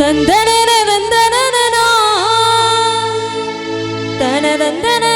தந்தன தந்தன தன தந்தன